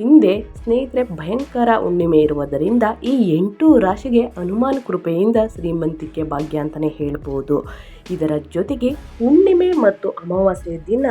ಹಿಂದೆ ಸ್ನೇಹಿತರೆ ಭಯಂಕರ ಹುಣ್ಣಿಮೆ ಇರುವುದರಿಂದ ಈ ಎಂಟು ರಾಶಿಗೆ ಹನುಮಾನ್ ಕೃಪೆಯಿಂದ ಶ್ರೀಮಂತಿಕೆ ಭಾಗ್ಯ ಅಂತಲೇ ಹೇಳ್ಬೋದು. ಇದರ ಜೊತೆಗೆ ಹುಣ್ಣಿಮೆ ಮತ್ತು ಅಮಾವಾಸ್ಯೆ ದಿನ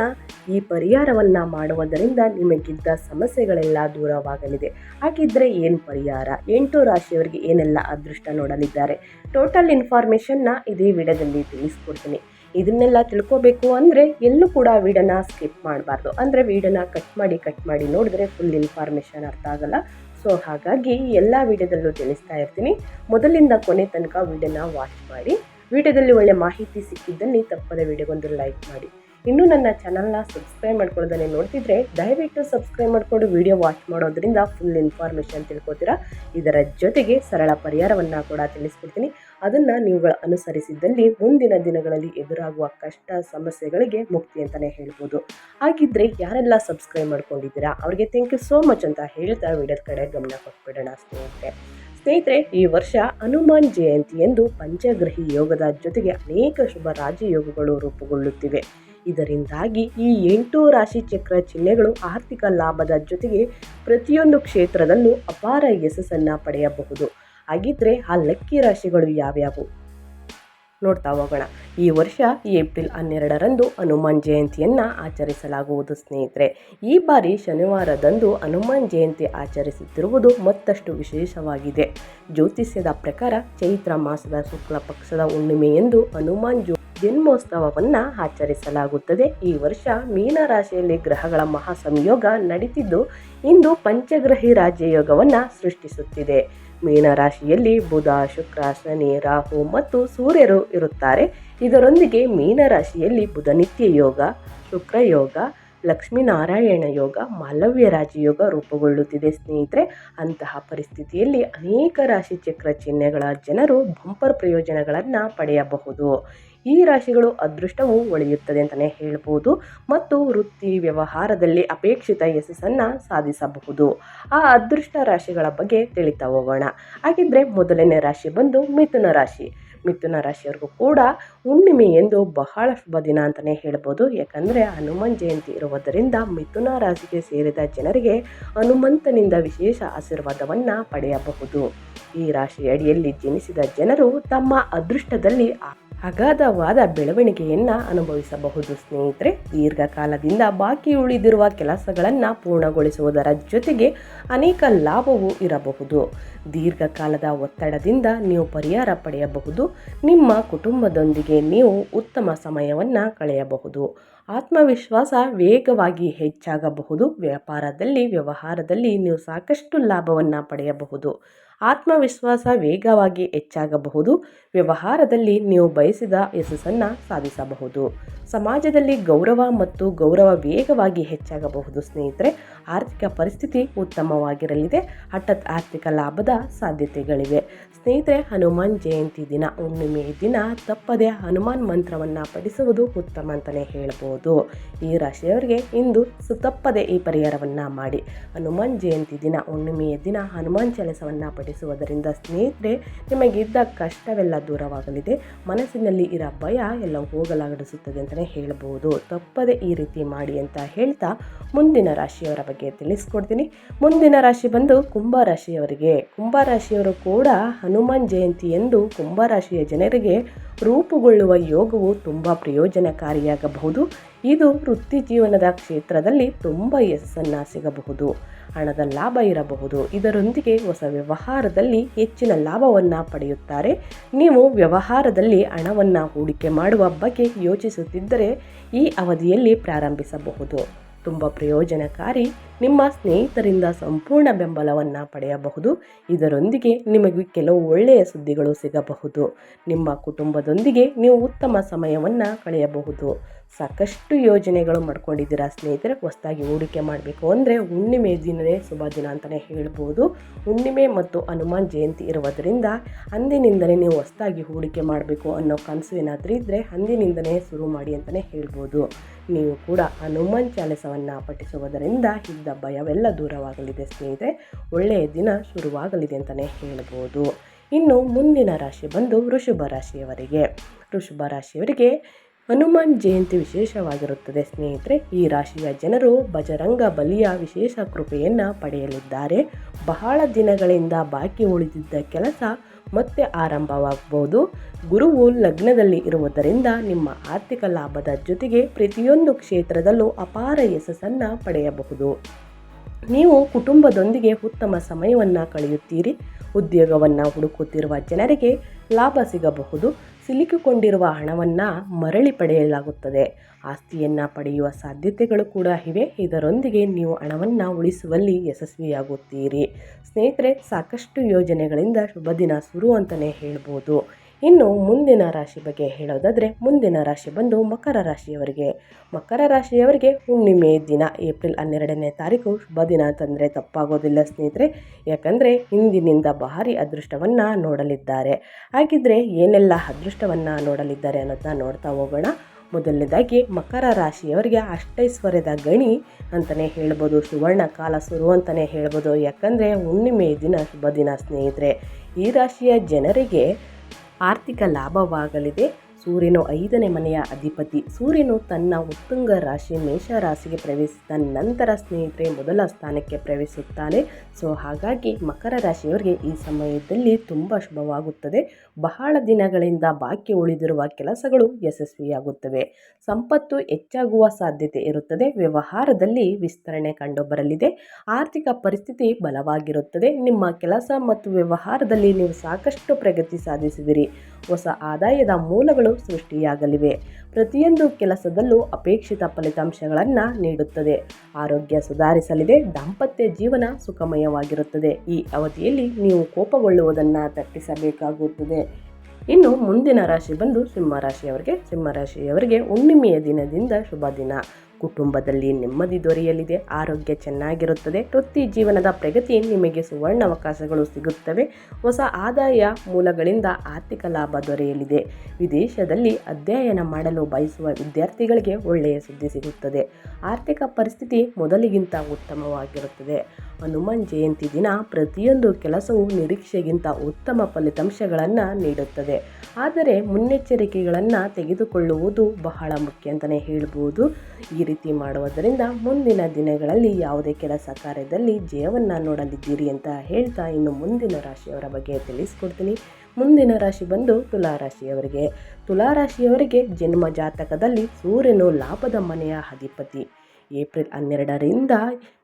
ಈ ಪರಿಹಾರವನ್ನು ಮಾಡುವುದರಿಂದ ನಿಮಗಿದ್ದ ಸಮಸ್ಯೆಗಳೆಲ್ಲ ದೂರವಾಗಲಿದೆ. ಹಾಗಿದ್ದರೆ ಏನು ಪರಿಹಾರ? ಎಂಟು ರಾಶಿಯವರಿಗೆ ಏನೆಲ್ಲ ಅದೃಷ್ಟ ನೋಡಲಿದ್ದಾರೆ? ಟೋಟಲ್ ಇನ್ಫಾರ್ಮೇಷನ್ನ ಇದೇ ವಿಡಿಯೋದಲ್ಲಿ ತಿಳಿಸ್ಕೊಡ್ತೀನಿ. ಇದನ್ನೆಲ್ಲ ತಿಳ್ಕೊಬೇಕು ಅಂದರೆ ಎಲ್ಲೂ ಕೂಡ ವೀಡನ್ನ ಸ್ಕಿಪ್ ಮಾಡಬಾರ್ದು. ಅಂದರೆ ವೀಡನ್ನ ಕಟ್ ಮಾಡಿ ಕಟ್ ಮಾಡಿ ನೋಡಿದ್ರೆ ಫುಲ್ ಇನ್ಫಾರ್ಮೇಷನ್ ಅರ್ಥ ಆಗಲ್ಲ. ಸೊ ಹಾಗಾಗಿ ಎಲ್ಲ ವೀಡಿಯೋದಲ್ಲೂ ತಿಳಿಸ್ತಾ ಇರ್ತೀನಿ. ಮೊದಲಿಂದ ಕೊನೆ ತನಕ ವೀಡಿಯೋನ ವಾಚ್ ಮಾಡಿ. ವೀಡಿಯೋದಲ್ಲಿ ಒಳ್ಳೆ ಮಾಹಿತಿ ಸಿಕ್ಕಿದ್ದಲ್ಲಿ ತಪ್ಪದ ವೀಡಿಯೋಗೊಂದು ಲೈಕ್ ಮಾಡಿ. ಇನ್ನೂ ನನ್ನ ಚಾನಲ್ನ ಸಬ್ಸ್ಕ್ರೈಬ್ ಮಾಡ್ಕೊಳ್ಳೋದನ್ನೇ ನೋಡ್ತಿದ್ರೆ ದಯವಿಟ್ಟು ಸಬ್ಸ್ಕ್ರೈಬ್ ಮಾಡಿಕೊಂಡು ವಿಡಿಯೋ ವಾಚ್ ಮಾಡೋದ್ರಿಂದ ಫುಲ್ ಇನ್ಫಾರ್ಮೇಷನ್ ತಿಳ್ಕೊತೀರಾ? ಇದರ ಜೊತೆಗೆ ಸರಳ ಪರಿಹಾರವನ್ನು ಕೂಡ ತಿಳಿಸ್ಕೊಡ್ತೀನಿ. ಅದನ್ನು ನೀವುಗಳು ಅನುಸರಿಸಿದ್ದಲ್ಲಿ ಮುಂದಿನ ದಿನಗಳಲ್ಲಿ ಎದುರಾಗುವ ಕಷ್ಟ ಸಮಸ್ಯೆಗಳಿಗೆ ಮುಕ್ತಿ ಅಂತಲೇ ಹೇಳ್ಬೋದು. ಹಾಗಿದ್ರೆ ಯಾರೆಲ್ಲ ಸಬ್ಸ್ಕ್ರೈಬ್ ಮಾಡ್ಕೊಂಡಿದ್ದೀರಾ, ಅವರಿಗೆ ಥ್ಯಾಂಕ್ ಯು ಸೋ ಮಚ್ ಅಂತ ಹೇಳ್ತಾ ವಿಡಿಯೋದ ಕಡೆ ಗಮನ ಕೊಟ್ಬಿಡೋಣ ಸ್ನೇಹಿತರೆ. ಸ್ನೇಹಿತರೆ, ಈ ವರ್ಷ ಹನುಮಾನ್ ಜಯಂತಿ ಎಂದು ಪಂಚಗ್ರಹಿ ಯೋಗದ ಜೊತೆಗೆ ಅನೇಕ ಶುಭ ರಾಜಯೋಗಗಳು ರೂಪುಗೊಳ್ಳುತ್ತಿವೆ. ಇದರಿಂದಾಗಿ ಈ ಎಂಟು ರಾಶಿ ಚಕ್ರ ಚಿಹ್ನೆಗಳು ಆರ್ಥಿಕ ಲಾಭದ ಜೊತೆಗೆ ಪ್ರತಿಯೊಂದು ಕ್ಷೇತ್ರದಲ್ಲೂ ಅಪಾರ ಯಶಸ್ಸನ್ನು ಪಡೆಯಬಹುದು. ಹಾಗಿದ್ರೆ ಆ ಲಕ್ಕಿ ರಾಶಿಗಳು ಯಾವ್ಯಾವು? ನೋಡ್ತಾ ಹೋಗೋಣ. ಈ ವರ್ಷ ಏಪ್ರಿಲ್ ಹನ್ನೆರಡರಂದು ಹನುಮಾನ್ ಜಯಂತಿಯನ್ನು ಆಚರಿಸಲಾಗುವುದು ಸ್ನೇಹಿತರೆ. ಈ ಬಾರಿ ಶನಿವಾರದಂದು ಹನುಮಾನ್ ಜಯಂತಿ ಆಚರಿಸುತ್ತಿರುವುದು ಮತ್ತಷ್ಟು ವಿಶೇಷವಾಗಿದೆ. ಜ್ಯೋತಿಷ್ಯದ ಪ್ರಕಾರ ಚೈತ್ರ ಮಾಸದ ಶುಕ್ಲ ಪಕ್ಷದ ಹುಣ್ಣಿಮೆಯೆಂದು ಹನುಮಾನ್ ಜೋ ಜನ್ಮೋತ್ಸವವನ್ನು ಆಚರಿಸಲಾಗುತ್ತದೆ. ಈ ವರ್ಷ ಮೀನರಾಶಿಯಲ್ಲಿ ಗ್ರಹಗಳ ಮಹಾಸಂಯೋಗ ನಡೆದಿದ್ದು ಇಂದು ಪಂಚಗ್ರಹಿ ರಾಜ್ಯಯೋಗವನ್ನು ಸೃಷ್ಟಿಸುತ್ತಿದೆ. ಮೀನರಾಶಿಯಲ್ಲಿ ಬುಧ, ಶುಕ್ರ, ಶನಿ, ರಾಹು ಮತ್ತು ಸೂರ್ಯರು ಇರುತ್ತಾರೆ. ಇದರೊಂದಿಗೆ ಮೀನರಾಶಿಯಲ್ಲಿ ಬುಧ ನಿತ್ಯ ಯೋಗ, ಶುಕ್ರ ಯೋಗ ಲಕ್ಷ್ಮೀನಾರಾಯಣ ಯೋಗ, ಮಾಲವ್ಯ ರಾಜಯೋಗ ರೂಪುಗೊಳ್ಳುತ್ತಿದೆ. ಸ್ನೇಹಿತರೆ, ಅಂತಹ ಪರಿಸ್ಥಿತಿಯಲ್ಲಿ ಅನೇಕ ರಾಶಿ ಚಕ್ರ ಚಿಹ್ನೆಗಳ ಜನರು ಬಂಪರ್ ಪ್ರಯೋಜನಗಳನ್ನು ಪಡೆಯಬಹುದು. ಈ ರಾಶಿಗಳು ಅದೃಷ್ಟವು ಒಳೆಯುತ್ತದೆ ಅಂತಲೇ ಹೇಳ್ಬೋದು ಮತ್ತು ವೃತ್ತಿ ವ್ಯವಹಾರದಲ್ಲಿ ಅಪೇಕ್ಷಿತ ಯಶಸ್ಸನ್ನು ಸಾಧಿಸಬಹುದು. ಆ ಅದೃಷ್ಟ ರಾಶಿಗಳ ಬಗ್ಗೆ ತಿಳಿತಾ ಹೋಗೋಣ ಹಾಗಿದ್ರೆ ಮೊದಲನೇ ರಾಶಿ ಬಂದು ಮಿಥುನ ರಾಶಿ. ಮಿಥುನ ರಾಶಿಯವ್ರಿಗೂ ಕೂಡ ಹುಣ್ಣಿಮೆ ಎಂದು ಬಹಳ ಶುಭ ದಿನ ಅಂತಲೇ ಹೇಳ್ಬೋದು. ಯಾಕಂದರೆ ಹನುಮಾನ್ ಜಯಂತಿ ಇರುವುದರಿಂದ ಮಿಥುನ ರಾಶಿಗೆ ಸೇರಿದ ಜನರಿಗೆ ಹನುಮಂತನಿಂದ ವಿಶೇಷ ಆಶೀರ್ವಾದವನ್ನು ಪಡೆಯಬಹುದು. ಈ ರಾಶಿ ಅಡಿಯಲ್ಲಿ ಜನಿಸಿದ ಜನರು ತಮ್ಮ ಅದೃಷ್ಟದಲ್ಲಿ ಅಗಾಧವಾದ ಬೆಳವಣಿಗೆಯನ್ನು ಅನುಭವಿಸಬಹುದು, ಸ್ನೇಹಿತರೆ. ದೀರ್ಘಕಾಲದಿಂದ ಬಾಕಿ ಉಳಿದಿರುವ ಕೆಲಸಗಳನ್ನು ಪೂರ್ಣಗೊಳಿಸುವುದರ ಜೊತೆಗೆ ಅನೇಕ ಲಾಭವೂ ಇರಬಹುದು. ದೀರ್ಘಕಾಲದ ಒತ್ತಡದಿಂದ ನೀವು ಪರಿಹಾರ ಪಡೆಯಬಹುದು. ನಿಮ್ಮ ಕುಟುಂಬದೊಂದಿಗೆ ನೀವು ಉತ್ತಮ ಸಮಯವನ್ನು ಕಳೆಯಬಹುದು. ಆತ್ಮವಿಶ್ವಾಸ ವೇಗವಾಗಿ ಹೆಚ್ಚಾಗಬಹುದು. ವ್ಯಾಪಾರದಲ್ಲಿ, ವ್ಯವಹಾರದಲ್ಲಿ ನೀವು ಸಾಕಷ್ಟು ಲಾಭವನ್ನು ಪಡೆಯಬಹುದು. ಆತ್ಮವಿಶ್ವಾಸ ವೇಗವಾಗಿ ಹೆಚ್ಚಾಗಬಹುದು. ವ್ಯವಹಾರದಲ್ಲಿ ನೀವು ಬಯಸಿದ ಯಶಸ್ಸನ್ನು ಸಾಧಿಸಬಹುದು. ಸಮಾಜದಲ್ಲಿ ಗೌರವ ಮತ್ತು ಗೌರವ ವೇಗವಾಗಿ ಹೆಚ್ಚಾಗಬಹುದು ಸ್ನೇಹಿತರೆ. ಆರ್ಥಿಕ ಪರಿಸ್ಥಿತಿ ಉತ್ತಮವಾಗಿರಲಿದೆ. ಹಠಾತ್ ಆರ್ಥಿಕ ಲಾಭದ ಸಾಧ್ಯತೆಗಳಿವೆ. ಸ್ನೇಹಿತರೆ, ಹನುಮಾನ್ ಜಯಂತಿ ದಿನ ಹುಣ್ಣಿಮೆ ದಿನ ತಪ್ಪದೆ ಹನುಮಾನ್ ಮಂತ್ರವನ್ನು ಪಠಿಸುವುದು ಉತ್ತಮ ಅಂತಲೇ ಹೇಳ್ಬೋದು. ಈ ರಾಶಿಯವರಿಗೆ ಇಂದು ಸುತಪ್ಪದೆ ಈ ಪರಿಹಾರವನ್ನು ಮಾಡಿ. ಹನುಮಾನ್ ಜಯಂತಿ ದಿನ ಹುಣ್ಣಿಮೆಯ ದಿನ ಹನುಮಾನ್ ಚಾಲಿಸವನ್ನು ಪಠಿಸುವುದರಿಂದ ಸ್ನೇಹಿತರೆ, ನಿಮಗಿದ್ದ ಕಷ್ಟವೆಲ್ಲ ದೂರವಾಗಲಿದೆ. ಮನಸ್ಸಿನಲ್ಲಿ ಇರೋ ಭಯ ಎಲ್ಲ ಹೋಗಲಾಡಿಸುತ್ತದೆ ಅಂತಲೇ ಹೇಳ್ಬೋದು. ತಪ್ಪದೆ ಈ ರೀತಿ ಮಾಡಿ ಅಂತ ಹೇಳ್ತಾ ಮುಂದಿನ ರಾಶಿಯವರ ಬಗ್ಗೆ ತಿಳಿಸ್ಕೊಡ್ತೀನಿ. ಮುಂದಿನ ರಾಶಿ ಬಂದು ಕುಂಭ ರಾಶಿಯವರಿಗೆ. ಕುಂಭ ರಾಶಿಯವರು ಕೂಡ ಹನುಮಾನ್ ಜಯಂತಿ ಎಂದು ಕುಂಭ ರಾಶಿಯ ಜನರಿಗೆ ರೂಪುಗೊಳ್ಳುವ ಯೋಗವು ತುಂಬ ಪ್ರಯೋಜನಕಾರಿಯಾಗಬಹುದು. ಇದು ವೃತ್ತಿ ಜೀವನದ ಕ್ಷೇತ್ರದಲ್ಲಿ ತುಂಬ ಯಶಸ್ಸನ್ನು ಸಿಗಬಹುದು. ಹಣದ ಲಾಭ ಇರಬಹುದು. ಇದರೊಂದಿಗೆ ಹೊಸ ವ್ಯವಹಾರದಲ್ಲಿ ಹೆಚ್ಚಿನ ಲಾಭವನ್ನು ಪಡೆಯುತ್ತಾರೆ. ನೀವು ವ್ಯವಹಾರದಲ್ಲಿ ಹಣವನ್ನು ಹೂಡಿಕೆ ಮಾಡುವ ಬಗ್ಗೆ ಯೋಚಿಸುತ್ತಿದ್ದರೆ ಈ ಅವಧಿಯಲ್ಲಿ ಪ್ರಾರಂಭಿಸಬಹುದು. ತುಂಬ ಪ್ರಯೋಜನಕಾರಿ. ನಿಮ್ಮ ಸ್ನೇಹಿತರಿಂದ ಸಂಪೂರ್ಣ ಬೆಂಬಲವನ್ನು ಪಡೆಯಬಹುದು. ಇದರೊಂದಿಗೆ ನಿಮಗೆ ಕೆಲವು ಒಳ್ಳೆಯ ಸುದ್ದಿಗಳು ಸಿಗಬಹುದು. ನಿಮ್ಮ ಕುಟುಂಬದೊಂದಿಗೆ ನೀವು ಉತ್ತಮ ಸಮಯವನ್ನು ಕಳೆಯಬಹುದು. ಸಾಕಷ್ಟು ಯೋಜನೆಗಳು ಮಾಡ್ಕೊಂಡಿದ್ದೀರಾ ಸ್ನೇಹಿತರೆ? ಹೊಸದಾಗಿ ಹೂಡಿಕೆ ಮಾಡಬೇಕು ಅಂದರೆ ಹುಣ್ಣಿಮೆ ದಿನವೇ ಶುಭ ದಿನ ಅಂತಲೇ ಹೇಳ್ಬೋದು. ಹುಣ್ಣಿಮೆ ಮತ್ತು ಹನುಮಾನ್ ಜಯಂತಿ ಇರುವುದರಿಂದ ಅಂದಿನಿಂದಲೇ ನೀವು ಹೊಸದಾಗಿ ಹೂಡಿಕೆ ಮಾಡಬೇಕು ಅನ್ನೋ ಕನಸು ಏನಾದರೂ ಇದ್ದರೆ ಅಂದಿನಿಂದಲೇ ಶುರು ಮಾಡಿ ಅಂತಲೇ ಹೇಳ್ಬೋದು. ನೀವು ಕೂಡ ಹನುಮಾನ್ ಚಾಲಿಸವನ್ನು ಪಠಿಸುವುದರಿಂದ ಇದ್ದ ಭಯವೆಲ್ಲ ದೂರವಾಗಲಿದೆ ಸ್ನೇಹಿತರೆ. ಒಳ್ಳೆಯ ದಿನ ಶುರುವಾಗಲಿದೆ ಅಂತಲೇ ಹೇಳ್ಬೋದು. ಇನ್ನು ಮುಂದಿನ ರಾಶಿ ಬಂದು ವೃಷಭ ರಾಶಿಯವರಿಗೆ. ವೃಷಭ ರಾಶಿಯವರಿಗೆ ಹನುಮಾನ್ ಜಯಂತಿ ವಿಶೇಷವಾಗಿರುತ್ತದೆ ಸ್ನೇಹಿತರೆ. ಈ ರಾಶಿಯ ಜನರು ಬಜರಂಗ ಬಲಿಯ ವಿಶೇಷ ಕೃಪೆಯನ್ನು ಪಡೆಯಲಿದ್ದಾರೆ. ಬಹಳ ದಿನಗಳಿಂದ ಬಾಕಿ ಉಳಿದಿದ್ದ ಕೆಲಸ ಮತ್ತೆ ಆರಂಭವಾಗಬಹುದು. ಗುರುವು ಲಗ್ನದಲ್ಲಿ ಇರುವುದರಿಂದ ನಿಮ್ಮ ಆರ್ಥಿಕ ಲಾಭದ ಜೊತೆಗೆ ಪ್ರತಿಯೊಂದು ಕ್ಷೇತ್ರದಲ್ಲೂ ಅಪಾರ ಯಶಸ್ಸನ್ನು ಪಡೆಯಬಹುದು. ನೀವು ಕುಟುಂಬದೊಂದಿಗೆ ಉತ್ತಮ ಸಮಯವನ್ನು ಕಳೆಯುತ್ತೀರಿ. ಉದ್ಯೋಗವನ್ನು ಹುಡುಕುತ್ತಿರುವ ಜನರಿಗೆ ಲಾಭ ಸಿಗಬಹುದು. ಸಿಲುಕಿಕೊಂಡಿರುವ ಹಣವನ್ನು ಮರಳಿ ಪಡೆಯಲಾಗುತ್ತದೆ. ಆಸ್ತಿಯನ್ನು ಪಡೆಯುವ ಸಾಧ್ಯತೆಗಳು ಕೂಡ ಇವೆ. ಇದರೊಂದಿಗೆ ನೀವು ಹಣವನ್ನು ಉಳಿಸುವಲ್ಲಿ ಯಶಸ್ವಿಯಾಗುತ್ತೀರಿ. ಸ್ನೇಹಿತರೆ, ಸಾಕಷ್ಟು ಯೋಜನೆಗಳಿಂದ ಶುಭ ದಿನ ಶುರು ಅಂತಲೇ ಹೇಳ್ಬೋದು. ಇನ್ನು ಮುಂದಿನ ರಾಶಿ ಬಗ್ಗೆ ಹೇಳೋದಾದರೆ ಮುಂದಿನ ರಾಶಿ ಬಂದು ಮಕರ ರಾಶಿಯವರಿಗೆ. ಮಕರ ರಾಶಿಯವರಿಗೆ ಹುಣ್ಣಿಮೆ ದಿನ, ಏಪ್ರಿಲ್ ಹನ್ನೆರಡನೇ ತಾರೀಕು ಶುಭ ದಿನ. ತಂದರೆ ತಪ್ಪಾಗೋದಿಲ್ಲ ಸ್ನೇಹಿತರೆ. ಯಾಕಂದರೆ ಹಿಂದಿನಿಂದ ಭಾರಿ ಅದೃಷ್ಟವನ್ನು ನೋಡಲಿದ್ದಾರೆ. ಹಾಗಿದ್ರೆ ಏನೆಲ್ಲ ಅದೃಷ್ಟವನ್ನು ನೋಡಲಿದ್ದಾರೆ ಅನ್ನೋದನ್ನ ನೋಡ್ತಾ ಹೋಗೋಣ. ಮೊದಲನೇದಾಗಿ ಮಕರ ರಾಶಿಯವರಿಗೆ ಅಷ್ಟೈಶ್ವರ್ಯದ ಗಣಿ ಅಂತಲೇ ಹೇಳ್ಬೋದು, ಸುವರ್ಣ ಕಾಲ ಶುರು ಅಂತಲೇ ಹೇಳ್ಬೋದು. ಯಾಕಂದರೆ ಹುಣ್ಣಿಮೆ ದಿನ ಶುಭ ದಿನ ಸ್ನೇಹಿತರೆ. ಈ ರಾಶಿಯ ಜನರಿಗೆ ಆರ್ಥಿಕ ಲಾಭವಾಗಲಿದೆ. ಸೂರ್ಯನು ಐದನೇ ಮನೆಯ ಅಧಿಪತಿ. ಸೂರ್ಯನು ತನ್ನ ಉತ್ತುಂಗ ರಾಶಿ ಮೇಷ ರಾಶಿಗೆ ಪ್ರವೇಶಿಸಿದ ನಂತರ ಸ್ನೇಹಿತರೆ ಮೊದಲ ಸ್ಥಾನಕ್ಕೆ ಪ್ರವೇಶಿಸುತ್ತಾನೆ. ಸೊ, ಹಾಗಾಗಿ ಮಕರ ರಾಶಿಯವರಿಗೆ ಈ ಸಮಯದಲ್ಲಿ ತುಂಬ ಶುಭವಾಗುತ್ತದೆ. ಬಹಳ ದಿನಗಳಿಂದ ಬಾಕಿ ಉಳಿದಿರುವ ಕೆಲಸಗಳು ಯಶಸ್ವಿಯಾಗುತ್ತವೆ. ಸಂಪತ್ತು ಹೆಚ್ಚಾಗುವ ಸಾಧ್ಯತೆ ಇರುತ್ತದೆ. ವ್ಯವಹಾರದಲ್ಲಿ ವಿಸ್ತರಣೆ ಕಂಡುಬರಲಿದೆ. ಆರ್ಥಿಕ ಪರಿಸ್ಥಿತಿ ಬಲವಾಗಿರುತ್ತದೆ. ನಿಮ್ಮ ಕೆಲಸ ಮತ್ತು ವ್ಯವಹಾರದಲ್ಲಿ ನೀವು ಸಾಕಷ್ಟು ಪ್ರಗತಿ ಸಾಧಿಸುವಿರಿ. ಹೊಸ ಆದಾಯದ ಮೂಲಗಳು ಸೃಷ್ಟಿಯಾಗಲಿವೆ. ಪ್ರತಿಯೊಂದು ಕೆಲಸದಲ್ಲೂ ಅಪೇಕ್ಷಿತ ಫಲಿತಾಂಶಗಳನ್ನು ನೀಡುತ್ತದೆ. ಆರೋಗ್ಯ ಸುಧಾರಿಸಲಿದೆ, ದಾಂಪತ್ಯ ಜೀವನ ಸುಖಮಯವಾಗಿರುತ್ತದೆ. ಈ ಅವಧಿಯಲ್ಲಿ ನೀವು ಕೋಪಗೊಳ್ಳುವುದನ್ನು ತಪ್ಪಿಸಬೇಕಾಗುತ್ತದೆ. ಇನ್ನು ಮುಂದಿನ ರಾಶಿ ಬಂದು ಸಿಂಹರಾಶಿಯವರಿಗೆ ಸಿಂಹರಾಶಿಯವರಿಗೆ ಹುಣ್ಣಿಮೆಯ ದಿನದಿಂದ ಶುಭ ದಿನ ಕುಟುಂಬದಲ್ಲಿ ನೆಮ್ಮದಿ ದೊರೆಯಲಿದೆ. ಆರೋಗ್ಯ ಚೆನ್ನಾಗಿರುತ್ತದೆ. ವೃತ್ತಿ ಜೀವನದ ಪ್ರಗತಿ ನಿಮಗೆ ಸುವರ್ಣ ಅವಕಾಶಗಳು ಸಿಗುತ್ತವೆ. ಹೊಸ ಆದಾಯ ಮೂಲಗಳಿಂದ ಆರ್ಥಿಕ ಲಾಭ ದೊರೆಯಲಿದೆ. ವಿದೇಶದಲ್ಲಿ ಅಧ್ಯಯನ ಮಾಡಲು ಬಯಸುವ ವಿದ್ಯಾರ್ಥಿಗಳಿಗೆ ಒಳ್ಳೆಯ ಸುದ್ದಿ ಸಿಗುತ್ತದೆ. ಆರ್ಥಿಕ ಪರಿಸ್ಥಿತಿ ಮೊದಲಿಗಿಂತ ಉತ್ತಮವಾಗಿರುತ್ತದೆ. ಹನುಮಾನ್ ಜಯಂತಿ ದಿನ ಪ್ರತಿಯೊಂದು ಕೆಲಸವು ನಿರೀಕ್ಷೆಗಿಂತ ಉತ್ತಮ ಫಲಿತಾಂಶಗಳನ್ನು ನೀಡುತ್ತದೆ. ಆದರೆ ಮುನ್ನೆಚ್ಚರಿಕೆಗಳನ್ನು ತೆಗೆದುಕೊಳ್ಳುವುದು ಬಹಳ ಮುಖ್ಯ ಅಂತಲೇ ಹೇಳ್ಬೋದು. ಈ ರೀತಿ ಮಾಡುವುದರಿಂದ ಮುಂದಿನ ದಿನಗಳಲ್ಲಿ ಯಾವುದೇ ಕೆಲಸ ಕಾರ್ಯದಲ್ಲಿ ಜಯವನ್ನು ನೋಡಲಿದ್ದೀರಿ ಅಂತ ಹೇಳ್ತಾ ಇನ್ನು ಮುಂದಿನ ರಾಶಿಯವರ ಬಗ್ಗೆ ತಿಳಿಸ್ಕೊಡ್ತೀನಿ. ಮುಂದಿನ ರಾಶಿ ಬಂದು ತುಲಾರಾಶಿಯವರಿಗೆ ತುಲಾರಾಶಿಯವರಿಗೆ ಜನ್ಮ ಜಾತಕದಲ್ಲಿ ಸೂರ್ಯನು ಲಾಭದ ಮನೆಯ ಅಧಿಪತಿ. ಏಪ್ರಿಲ್ ಹನ್ನೆರಡರಿಂದ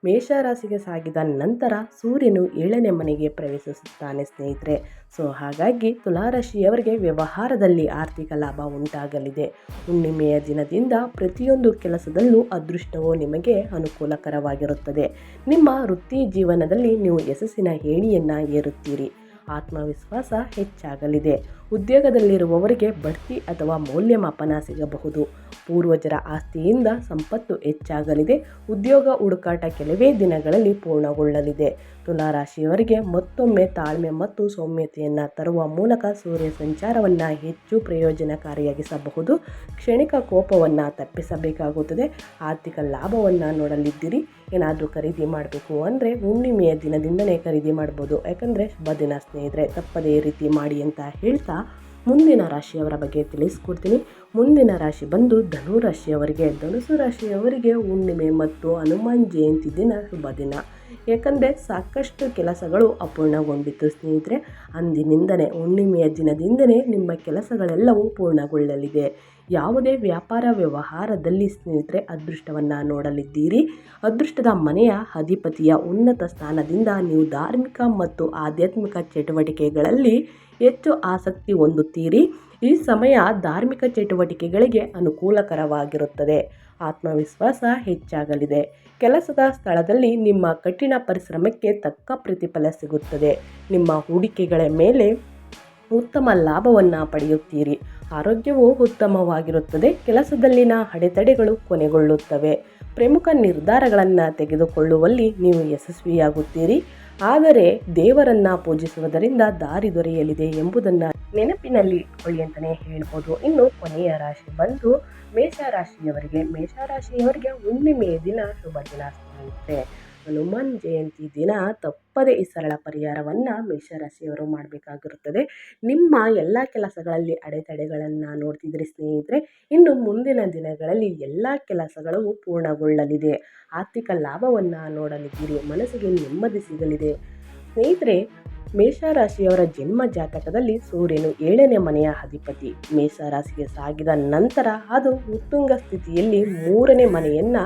ಮೇಷರಾಶಿಗೆ ಸಾಗಿದ ನಂತರ ಸೂರ್ಯನು ಏಳನೇ ಮನೆಗೆ ಪ್ರವೇಶಿಸುತ್ತಾನೆ ಸ್ನೇಹಿತರೆ. ಸೊ, ಹಾಗಾಗಿ ತುಲಾರಾಶಿಯವರಿಗೆ ವ್ಯವಹಾರದಲ್ಲಿ ಆರ್ಥಿಕ ಲಾಭ ಉಂಟಾಗಲಿದೆ. ಹುಣ್ಣಿಮೆಯ ದಿನದಿಂದ ಪ್ರತಿಯೊಂದು ಕೆಲಸದಲ್ಲೂ ಅದೃಷ್ಟವು ನಿಮಗೆ ಅನುಕೂಲಕರವಾಗಿರುತ್ತದೆ. ನಿಮ್ಮ ವೃತ್ತಿ ಜೀವನದಲ್ಲಿ ನೀವು ಯಶಸ್ಸಿನ ಏಣಿಯನ್ನು ಏರುತ್ತೀರಿ. ಆತ್ಮವಿಶ್ವಾಸ ಹೆಚ್ಚಾಗಲಿದೆ. ಉದ್ಯೋಗದಲ್ಲಿರುವವರಿಗೆ ಬಡ್ತಿ ಅಥವಾ ಮೌಲ್ಯಮಾಪನ ಸಿಗಬಹುದು. ಪೂರ್ವಜರ ಆಸ್ತಿಯಿಂದ ಸಂಪತ್ತು ಹೆಚ್ಚಾಗಲಿದೆ. ಉದ್ಯೋಗ ಹುಡುಕಾಟ ಕೆಲವೇ ದಿನಗಳಲ್ಲಿ ಪೂರ್ಣಗೊಳ್ಳಲಿದೆ. ತುಲಾರಾಶಿಯವರಿಗೆ ಮತ್ತೊಮ್ಮೆ ತಾಳ್ಮೆ ಮತ್ತು ಸೌಮ್ಯತೆಯನ್ನು ತರುವ ಮೂಲಕ ಸೂರ್ಯ ಸಂಚಾರವನ್ನು ಹೆಚ್ಚು ಪ್ರಯೋಜನಕಾರಿಯಾಗಿಸಬಹುದು. ಕ್ಷಣಿಕ ಕೋಪವನ್ನು ತಪ್ಪಿಸಬೇಕಾಗುತ್ತದೆ. ಆರ್ಥಿಕ ಲಾಭವನ್ನು ನೋಡಲಿದ್ದೀರಿ. ಏನಾದರೂ ಖರೀದಿ ಮಾಡಬೇಕು ಅಂದರೆ ಹುಣ್ಣಿಮೆಯ ದಿನದಿಂದಲೇ ಖರೀದಿ ಮಾಡ್ಬೋದು. ಯಾಕಂದರೆ ಶುಭ ದಿನ ಸ್ನೇಹಿತರೆ, ತಪ್ಪದೇ ರೀತಿ ಮಾಡಿ ಅಂತ ಹೇಳ್ತಾ ಮುಂದಿನ ರಾಶಿಯವರ ಬಗ್ಗೆ ತಿಳಿಸ್ಕೊಡ್ತೀನಿ. ಮುಂದಿನ ರಾಶಿ ಬಂದು ಧನು ರಾಶಿಯವರಿಗೆ ಧನುಸು ರಾಶಿಯವರಿಗೆ ಹುಣ್ಣಿಮೆ ಮತ್ತು ಹನುಮಾನ್ ಜಯಂತಿ ದಿನ ಶುಭ ದಿನ. ಯಾಕಂದರೆ ಸಾಕಷ್ಟು ಕೆಲಸಗಳು ಅಪೂರ್ಣಗೊಂಡಿತ್ತು, ಸ್ನೇಹಿತರೆ. ಅಂದಿನಿಂದನೇ, ಹುಣ್ಣಿಮೆಯ ದಿನದಿಂದನೇ ನಿಮ್ಮ ಕೆಲಸಗಳೆಲ್ಲವೂ ಪೂರ್ಣಗೊಳ್ಳಲಿದೆ. ಯಾವುದೇ ವ್ಯಾಪಾರ ವ್ಯವಹಾರದಲ್ಲಿ, ಸ್ನೇಹಿತರೆ, ಅದೃಷ್ಟವನ್ನು ನೋಡಲಿದ್ದೀರಿ. ಅದೃಷ್ಟದ ಮನೆಯ ಅಧಿಪತಿಯ ಉನ್ನತ ಸ್ಥಾನದಿಂದ ನೀವು ಧಾರ್ಮಿಕ ಮತ್ತು ಆಧ್ಯಾತ್ಮಿಕ ಚಟುವಟಿಕೆಗಳಲ್ಲಿ ಹೆಚ್ಚು ಆಸಕ್ತಿ ಹೊಂದುತ್ತೀರಿ. ಈ ಸಮಯ ಧಾರ್ಮಿಕ ಚಟುವಟಿಕೆಗಳಿಗೆ ಅನುಕೂಲಕರವಾಗಿರುತ್ತದೆ. ಆತ್ಮವಿಶ್ವಾಸ ಹೆಚ್ಚಾಗಲಿದೆ. ಕೆಲಸದ ಸ್ಥಳದಲ್ಲಿ ನಿಮ್ಮ ಕಠಿಣ ಪರಿಶ್ರಮಕ್ಕೆ ತಕ್ಕ ಪ್ರತಿಫಲ ಸಿಗುತ್ತದೆ. ನಿಮ್ಮ ಹೂಡಿಕೆಗಳ ಮೇಲೆ ಉತ್ತಮ ಲಾಭವನ್ನು ಪಡೆಯುತ್ತೀರಿ. ಆರೋಗ್ಯವು ಉತ್ತಮವಾಗಿರುತ್ತದೆ. ಕೆಲಸದಲ್ಲಿನ ಅಡೆತಡೆಗಳು ಕೊನೆಗೊಳ್ಳುತ್ತವೆ. ಪ್ರಮುಖ ನಿರ್ಧಾರಗಳನ್ನು ತೆಗೆದುಕೊಳ್ಳುವಲ್ಲಿ ನೀವು ಯಶಸ್ವಿಯಾಗುತ್ತೀರಿ. ಆದರೆ ದೇವರನ್ನು ಪೂಜಿಸುವುದರಿಂದ ದಾರಿ ದೊರೆಯಲಿದೆ ಎಂಬುದನ್ನು ನೆನಪಿನಲ್ಲಿ ಇಟ್ಕೊಳ್ಳಿ ಅಂತಲೇ ಹೇಳ್ಬೋದು. ಇನ್ನು ಕೊನೆಯ ರಾಶಿ ಬಂದು ಮೇಷರಾಶಿಯವರಿಗೆ ಮೇಷರಾಶಿಯವರಿಗೆ ಹುಣ್ಣಿಮೆಯ ದಿನ ಶುಭ ದಿನ ಸ್ನೇಹಿತರೆ ಹನುಮಾನ್ ಜಯಂತಿ ದಿನ ತಪ್ಪದೇ ಈ ಸರಳ ಪರಿಹಾರವನ್ನು ಮೇಷರಾಶಿಯವರು ಮಾಡಬೇಕಾಗಿರುತ್ತದೆ. ನಿಮ್ಮ ಎಲ್ಲ ಕೆಲಸಗಳಲ್ಲಿ ಅಡೆತಡೆಗಳನ್ನು ನೋಡ್ತಿದ್ರೆ ಸ್ನೇಹಿತರೆ, ಇನ್ನು ಮುಂದಿನ ದಿನಗಳಲ್ಲಿ ಎಲ್ಲ ಕೆಲಸಗಳು ಪೂರ್ಣಗೊಳ್ಳಲಿದೆ. ಆರ್ಥಿಕ ಲಾಭವನ್ನು ನೋಡಲಿದ್ದೀರಿ, ಮನಸ್ಸಿಗೆ ನೆಮ್ಮದಿ ಸಿಗಲಿದೆ. ಸ್ನೇಹಿತರೆ, ಮೇಷರಾಶಿಯವರ ಜನ್ಮ ಜಾತಕದಲ್ಲಿ ಸೂರ್ಯನು ಏಳನೇ ಮನೆಯ ಅಧಿಪತಿ. ಮೇಷರಾಶಿಗೆ ಸಾಗಿದ ನಂತರ ಅದು ಉತ್ತುಂಗ ಸ್ಥಿತಿಯಲ್ಲಿ ಮೂರನೇ ಮನೆಯನ್ನು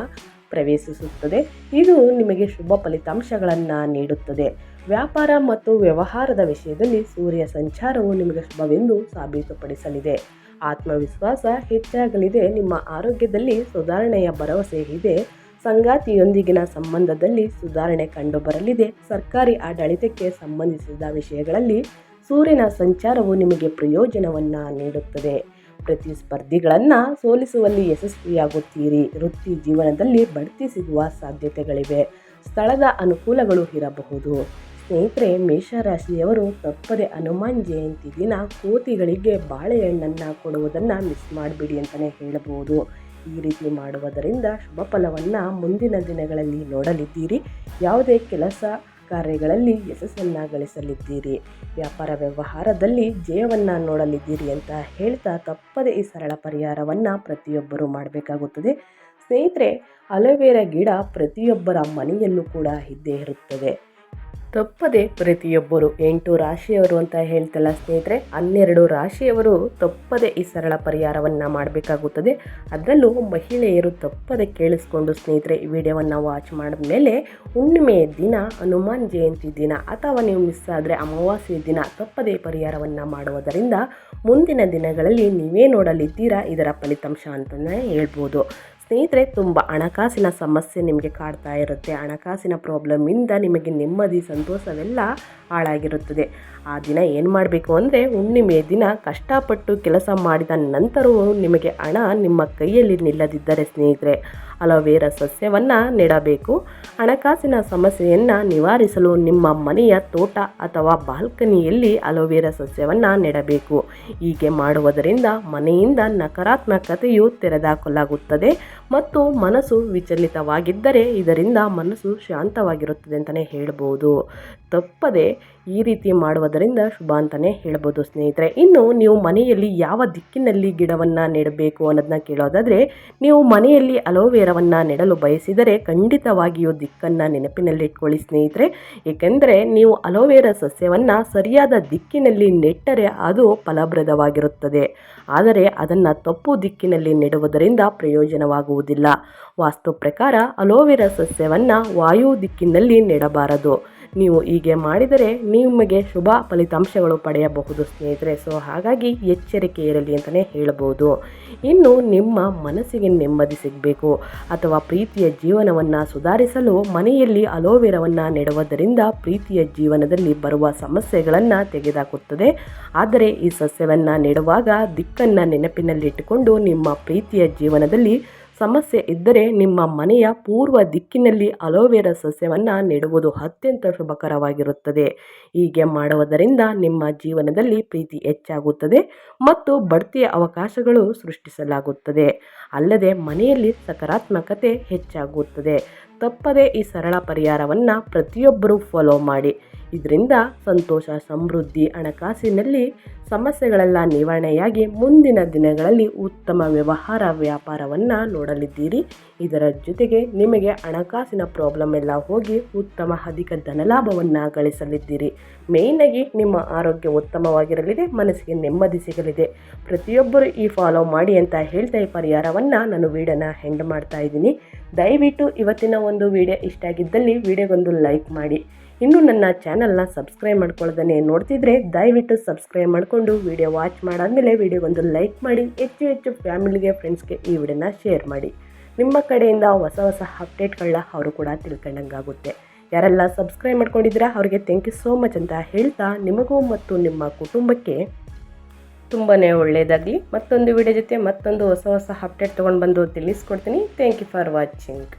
ಪ್ರವೇಶಿಸುತ್ತದೆ. ಇದು ನಿಮಗೆ ಶುಭ ಫಲಿತಾಂಶಗಳನ್ನು ನೀಡುತ್ತದೆ. ವ್ಯಾಪಾರ ಮತ್ತು ವ್ಯವಹಾರದ ವಿಷಯದಲ್ಲಿ ಸೂರ್ಯ ಸಂಚಾರವು ನಿಮಗೆ ಶುಭವೆಂದು ಸಾಬೀತುಪಡಿಸಲಿದೆ. ಆತ್ಮವಿಶ್ವಾಸ ಹೆಚ್ಚಾಗಲಿದೆ. ನಿಮ್ಮ ಆರೋಗ್ಯದಲ್ಲಿ ಸುಧಾರಣೆಯ ಭರವಸೆ ಇದೆ. ಸಂಗಾತಿಯೊಂದಿಗಿನ ಸಂಬಂಧದಲ್ಲಿ ಸುಧಾರಣೆ ಕಂಡುಬರಲಿದೆ. ಸರ್ಕಾರಿ ಆಡಳಿತಕ್ಕೆ ಸಂಬಂಧಿಸಿದ ವಿಷಯಗಳಲ್ಲಿ ಸೂರ್ಯನ ಸಂಚಾರವು ನಿಮಗೆ ಪ್ರಯೋಜನವನ್ನು ನೀಡುತ್ತದೆ. ಪ್ರತಿಸ್ಪರ್ಧಿಗಳನ್ನು ಸೋಲಿಸುವಲ್ಲಿ ಯಶಸ್ವಿಯಾಗುತ್ತೀರಿ. ವೃತ್ತಿ ಜೀವನದಲ್ಲಿ ಬಡ್ತಿ ಸಿಗುವ ಸಾಧ್ಯತೆಗಳಿವೆ. ಸ್ಥಳದ ಅನುಕೂಲಗಳು ಇರಬಹುದು. ಸ್ನೇಹಿತರೆ, ಮೇಷರಾಶಿಯವರು ತಪ್ಪದೆ ಹನುಮಾನ್ ಜಯಂತಿ ದಿನ ಕೋತಿಗಳಿಗೆ ಬಾಳೆಹಣ್ಣನ್ನು ಕೊಡುವುದನ್ನು ಮಿಸ್ ಮಾಡಿಬಿಡಿ ಅಂತಲೇ ಹೇಳಬಹುದು ಈ ರೀತಿ ಮಾಡುವುದರಿಂದ ಶುಭ ಫಲವನ್ನು ಮುಂದಿನ ದಿನಗಳಲ್ಲಿ ನೋಡಲಿದ್ದೀರಿ. ಯಾವುದೇ ಕೆಲಸ ಕಾರ್ಯಗಳಲ್ಲಿ ಯಶಸ್ಸನ್ನು ಗಳಿಸಲಿದ್ದೀರಿ. ವ್ಯಾಪಾರ ವ್ಯವಹಾರದಲ್ಲಿ ಜಯವನ್ನು ನೋಡಲಿದ್ದೀರಿ ಅಂತ ಹೇಳ್ತಾ ತಪ್ಪದೆ ಈ ಸರಳ ಪರಿಹಾರವನ್ನು ಪ್ರತಿಯೊಬ್ಬರು ಮಾಡಬೇಕಾಗುತ್ತದೆ. ಸ್ನೇಹಿತರೆ, ಅಲೋವೆರಾ ಗಿಡ ಪ್ರತಿಯೊಬ್ಬರ ಮನೆಯಲ್ಲೂ ಕೂಡ ಇದ್ದೇ ಇರುತ್ತದೆ. ತಪ್ಪದೆ ಪ್ರತಿಯೊಬ್ಬರು ಎಂಟು ರಾಶಿಯವರು ಅಂತ ಹೇಳ್ತಲ್ಲ ಸ್ನೇಹಿತರೆ, ಹನ್ನೆರಡು ರಾಶಿಯವರು ತಪ್ಪದೆ ಈ ಸರಳ ಪರಿಹಾರವನ್ನು ಮಾಡಬೇಕಾಗುತ್ತದೆ. ಅದರಲ್ಲೂ ಮಹಿಳೆಯರು ತಪ್ಪದೆ ಕೇಳಿಸ್ಕೊಂಡು ಸ್ನೇಹಿತರೆ, ಈ ವಿಡಿಯೋವನ್ನು ವಾಚ್ ಮಾಡಿದ ಮೇಲೆ ಹುಣ್ಣಿಮೆಯ ದಿನ, ಹನುಮಾನ್ ಜಯಂತಿ ದಿನ ಅಥವಾ ನೀವು ಮಿಸ್ ಆದರೆ ಅಮಾವಾಸ್ಯೆ ದಿನ ತಪ್ಪದೆ ಪರಿಹಾರವನ್ನು ಮಾಡುವುದರಿಂದ ಮುಂದಿನ ದಿನಗಳಲ್ಲಿ ನೀವೇ ನೋಡಲಿದ್ದೀರಾ? ಇದರ ಫಲಿತಾಂಶ ಅಂತಲೇ ಹೇಳ್ಬೋದು. ಸ್ನೇಹಿತರೆ, ತುಂಬ ಹಣಕಾಸಿನ ಸಮಸ್ಯೆ ನಿಮಗೆ ಕಾಡ್ತಾ ಇರುತ್ತೆ. ಹಣಕಾಸಿನ ಪ್ರಾಬ್ಲಮ್ಮಿಂದ ನಿಮಗೆ ನೆಮ್ಮದಿ, ಸಂತೋಷವೆಲ್ಲ ಹಾಳಾಗಿರುತ್ತದೆ. ಆ ದಿನ ಏನು ಮಾಡಬೇಕು ಅಂದರೆ ಹುಣ್ಣಿಮೆಯ ದಿನ ಕಷ್ಟಪಟ್ಟು ಕೆಲಸ ಮಾಡಿದ ನಂತರವೂ ನಿಮಗೆ ಹಣ ನಿಮ್ಮ ಕೈಯಲ್ಲಿ ನಿಲ್ಲದಿದ್ದರೆ ಸ್ನೇಹಿತರೆ ಅಲೋವೆರಾ ಸಸ್ಯವನ್ನು ನೆಡಬೇಕು. ಹಣಕಾಸಿನ ಸಮಸ್ಯೆಯನ್ನು ನಿವಾರಿಸಲು ನಿಮ್ಮ ಮನೆಯ ತೋಟ ಅಥವಾ ಬಾಲ್ಕನಿಯಲ್ಲಿ ಅಲೋವೆರಾ ಸಸ್ಯವನ್ನು ನೆಡಬೇಕು. ಹೀಗೆ ಮಾಡುವುದರಿಂದ ಮನೆಯಿಂದ ನಕಾರಾತ್ಮಕತೆಯು ತೆರೆದಾಕಲಾಗುತ್ತದೆ ಮತ್ತು ಮನಸ್ಸು ವಿಚಲಿತವಾಗಿದ್ದರೆ ಇದರಿಂದ ಮನಸ್ಸು ಶಾಂತವಾಗಿರುತ್ತದೆ ಅಂತಲೇ ಹೇಳ್ಬೋದು. ತಪ್ಪದೆ ಈ ರೀತಿ ಮಾಡುವುದರಿಂದ ಶುಭ ಅಂತಲೇ ಹೇಳ್ಬೋದು ಸ್ನೇಹಿತರೆ. ಇನ್ನು ನೀವು ಮನೆಯಲ್ಲಿ ಯಾವ ದಿಕ್ಕಿನಲ್ಲಿ ಗಿಡವನ್ನು ನೆಡಬೇಕು ಅನ್ನೋದನ್ನ ಕೇಳೋದಾದರೆ, ನೀವು ಮನೆಯಲ್ಲಿ ಅಲೋವೆರಾವನ್ನು ನೆಡಲು ಬಯಸಿದರೆ ಖಂಡಿತವಾಗಿಯೂ ದಿಕ್ಕನ್ನು ನೆನಪಿನಲ್ಲಿಟ್ಕೊಳ್ಳಿ ಸ್ನೇಹಿತರೆ. ಏಕೆಂದರೆ ನೀವು ಅಲೋವೆರಾ ಸಸ್ಯವನ್ನು ಸರಿಯಾದ ದಿಕ್ಕಿನಲ್ಲಿ ನೆಟ್ಟರೆ ಅದು ಫಲಪ್ರದವಾಗಿರುತ್ತದೆ. ಆದರೆ ಅದನ್ನು ತಪ್ಪು ದಿಕ್ಕಿನಲ್ಲಿ ನೆಡುವುದರಿಂದ ಪ್ರಯೋಜನವಾಗುವುದಿಲ್ಲ. ವಾಸ್ತು ಪ್ರಕಾರ ಅಲೋವೆರಾ ಸಸ್ಯವನ್ನು ವಾಯು ದಿಕ್ಕಿನಲ್ಲಿ ನೆಡಬಾರದು. ನೀವು ಹೀಗೆ ಮಾಡಿದರೆ ನಿಮಗೆ ಶುಭ ಫಲಿತಾಂಶಗಳು ಪಡೆಯಬಹುದು ಸ್ನೇಹಿತರೆ. ಸೊ ಹಾಗಾಗಿ ಎಚ್ಚರಿಕೆ ಇರಲಿ ಅಂತಲೇ ಹೇಳಬಹುದು ಇನ್ನು ನಿಮ್ಮ ಮನಸ್ಸಿಗೆ ನೆಮ್ಮದಿ ಸಿಗಬೇಕು. ಅಥವಾ ಪ್ರೀತಿಯ ಜೀವನವನ್ನು ಸುಧಾರಿಸಲು ಮನೆಯಲ್ಲಿ ಅಲೋವೆರವನ್ನು ನೆಡುವುದರಿಂದ ಪ್ರೀತಿಯ ಜೀವನದಲ್ಲಿ ಬರುವ ಸಮಸ್ಯೆಗಳನ್ನು ತೆಗೆದಾಕುತ್ತದೆ. ಆದರೆ ಈ ಸಸ್ಯವನ್ನು ನೆಡುವಾಗ ದಿಕ್ಕನ್ನು ನೆನಪಿನಲ್ಲಿಟ್ಟುಕೊಂಡು ನಿಮ್ಮ ಪ್ರೀತಿಯ ಜೀವನದಲ್ಲಿ ಸಮಸ್ಯೆ ಇದ್ದರೆ ನಿಮ್ಮ ಮನೆಯ ಪೂರ್ವ ದಿಕ್ಕಿನಲ್ಲಿ ಅಲೋವೆರಾ ಸಸ್ಯವನ್ನು ನೆಡುವುದು ಅತ್ಯಂತ ಶುಭಕರವಾಗಿರುತ್ತದೆ. ಹೀಗೆ ಮಾಡುವುದರಿಂದ ನಿಮ್ಮ ಜೀವನದಲ್ಲಿ ಪ್ರೀತಿ ಹೆಚ್ಚಾಗುತ್ತದೆ ಮತ್ತು ಬಡ್ತಿಯ ಅವಕಾಶಗಳು ಸೃಷ್ಟಿಸಲಾಗುತ್ತದೆ. ಅಲ್ಲದೆ ಮನೆಯಲ್ಲಿ ಸಕಾರಾತ್ಮಕತೆ ಹೆಚ್ಚಾಗುತ್ತದೆ. ತಪ್ಪದೇ ಈ ಸರಳ ಪರಿಹಾರವನ್ನು ಪ್ರತಿಯೊಬ್ಬರೂ ಫಾಲೋ ಮಾಡಿ. ಇದರಿಂದ ಸಂತೋಷ, ಸಮೃದ್ಧಿ, ಹಣಕಾಸಿನಲ್ಲಿ ಸಮಸ್ಯೆಗಳೆಲ್ಲ ನಿವಾರಣೆಯಾಗಿ ಮುಂದಿನ ದಿನಗಳಲ್ಲಿ ಉತ್ತಮ ವ್ಯವಹಾರ ವ್ಯಾಪಾರವನ್ನು ನೋಡಲಿದ್ದೀರಿ. ಇದರ ಜೊತೆಗೆ ನಿಮಗೆ ಹಣಕಾಸಿನ ಪ್ರಾಬ್ಲಮ್ ಎಲ್ಲ ಹೋಗಿ ಉತ್ತಮ ಅಧಿಕ ಧನಲಾಭವನ್ನು ಗಳಿಸಲಿದ್ದೀರಿ. ಮೇಯ್ನಾಗಿ ನಿಮ್ಮ ಆರೋಗ್ಯ ಉತ್ತಮವಾಗಿರಲಿದೆ, ಮನಸ್ಸಿಗೆ ನೆಮ್ಮದಿ ಸಿಗಲಿದೆ. ಪ್ರತಿಯೊಬ್ಬರು ಈ ಫಾಲೋ ಮಾಡಿ ಅಂತ ಹೇಳ್ತಾ ಈ ಪರಿಹಾರವನ್ನು ನಾನು ವೀಡಿಯೋನ ಹೆಂಡ್ ಮಾಡ್ತಾ ಇದ್ದೀನಿ. ದಯವಿಟ್ಟು ಇವತ್ತಿನ ಒಂದು ವಿಡಿಯೋ ಇಷ್ಟ ಆಗಿದ್ದಲ್ಲಿ ವಿಡಿಯೋಗೊಂದು ಲೈಕ್ ಮಾಡಿ. ಇನ್ನೂ ನನ್ನ ಚಾನಲ್ನ ಸಬ್ಸ್ಕ್ರೈಬ್ ಮಾಡ್ಕೊಳ್ಳೋದನ್ನೇ ನೋಡ್ತಿದ್ರೆ ದಯವಿಟ್ಟು ಸಬ್ಸ್ಕ್ರೈಬ್ ಮಾಡಿಕೊಂಡು ವಿಡಿಯೋ ವಾಚ್ ಮಾಡಾದಮೇಲೆ ವಿಡಿಯೋಗೊಂದು ಲೈಕ್ ಮಾಡಿ, ಹೆಚ್ಚು ಹೆಚ್ಚು ಫ್ಯಾಮಿಲಿಗೆ, ಫ್ರೆಂಡ್ಸ್ಗೆ ಈ ವಿಡಿಯೋನ ಶೇರ್ ಮಾಡಿ. ನಿಮ್ಮ ಕಡೆಯಿಂದ ಹೊಸ ಹೊಸ ಅಪ್ಡೇಟ್ಗಳನ್ನ ಅವರು ಕೂಡ ತಿಳ್ಕೊಂಡಂಗಾಗುತ್ತೆ. ಯಾರೆಲ್ಲ ಸಬ್ಸ್ಕ್ರೈಬ್ ಮಾಡ್ಕೊಂಡಿದ್ದೀರಾ, ಅವರಿಗೆ ಥ್ಯಾಂಕ್ ಯು ಸೋ ಮಚ್ ಅಂತ ಹೇಳ್ತಾ ನಿಮಗೂ ಮತ್ತು ನಿಮ್ಮ ಕುಟುಂಬಕ್ಕೆ ತುಂಬಾ ಒಳ್ಳೆಯದಾಗಲಿ ಮತ್ತೊಂದು ವಿಡಿಯೋ ಜೊತೆ ಮತ್ತೊಂದು ಹೊಸ ಹೊಸ ಅಪ್ಡೇಟ್ ತೊಗೊಂಡು ಬಂದು ತಿಳಿಸ್ಕೊಡ್ತೀನಿ. Thank you for watching